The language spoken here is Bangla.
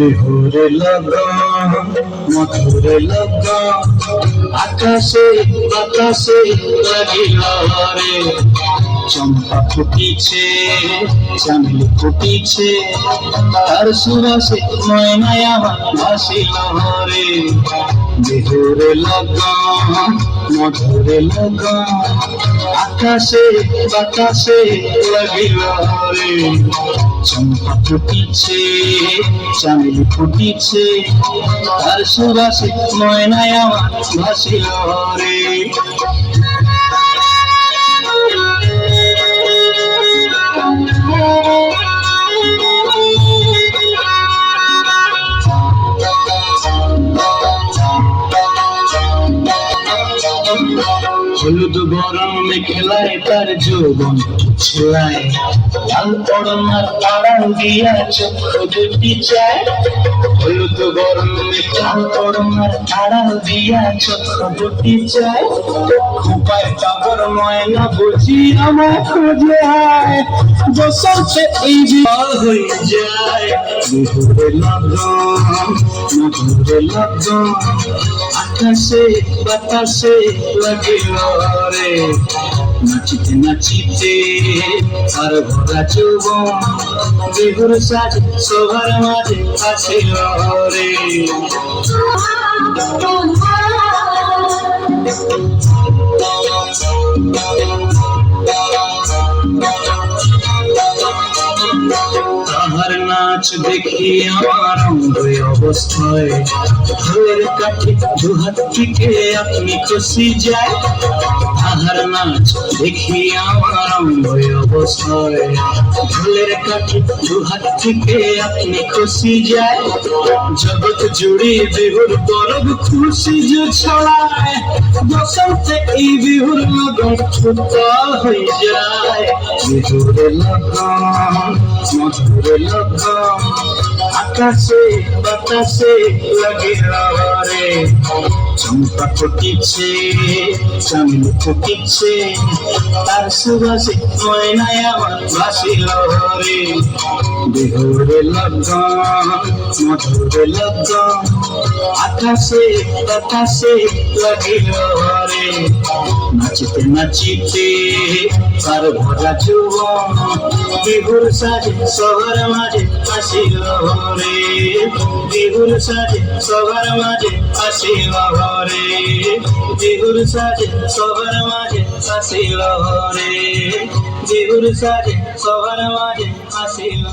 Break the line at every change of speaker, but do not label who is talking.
বিহুরে লগন মধুরে লগন আকাশে বাতাসে লাগিল রে। চম্পা ফুটিছে চামেলি ফুটিছে, তার সুবাসে ময়নায় আমার ভাসিল রে। বিহুরে লগন মধুরে লগন আকাশে বাতাসে লাগিলারে চম্পা ফুটিছে চামেলি ফুটিছে তার সুবাসে ময়নায় আমার ভাসিল হলুদ গরমে খেলায় তার যৌবন ছেলায় লাল পড়নার আড়াল দিয়া দুটি চায়। হলুদ গরমে লাল পড়নার আড়াল দিয়া দুটি চায়। খুপায় টাবর ময়না বুঝি আমার খোঁজে আয় এই হয়ে যায়। মধুরে লগন আকাশে বাতাসে লাগে রে নাচিতে নাচিতে আর ভরা যৌবন বিহুর সাজ সবার মাঝে আসিল রে নাচ দেখি আমার অঙ্গই অবস্থায়। ফুলের কাঠে দুহাত থেকে আপনি খুশি যায়। তাহার নাচ দেখি আমার অঙ্গই অবস্থায় ফুলের কাঠে দুহাত থেকে আপনি খুশি যায়। জগৎ জুড়ে বিহুর পরব খুশি যে ছড়ায়। বসন্তে এই বিহুর লগন উত্তাল হয়ে যায়। বিহুর লগন, মধুর লগন। আকাশে বাতাসে লাগিল রে। চম্পা ফুটিছে চামিল ফুটিছে তার সুবাসে ময়নায় আমার ভাসিল রে বিহুরে লগন মধুরে লগন আকাশে বাতাসে লাগিল রে নাচিতে নাচিতে তার ভরা যৌবন বিহুর সাজে সবার মাঝে আসিল রে বিহুর সাজে সবার মাঝে আসিল রে বিহুর সাজে সবার মাঝে আসিল রে বিহুর সাজে সবার মাঝে আসিল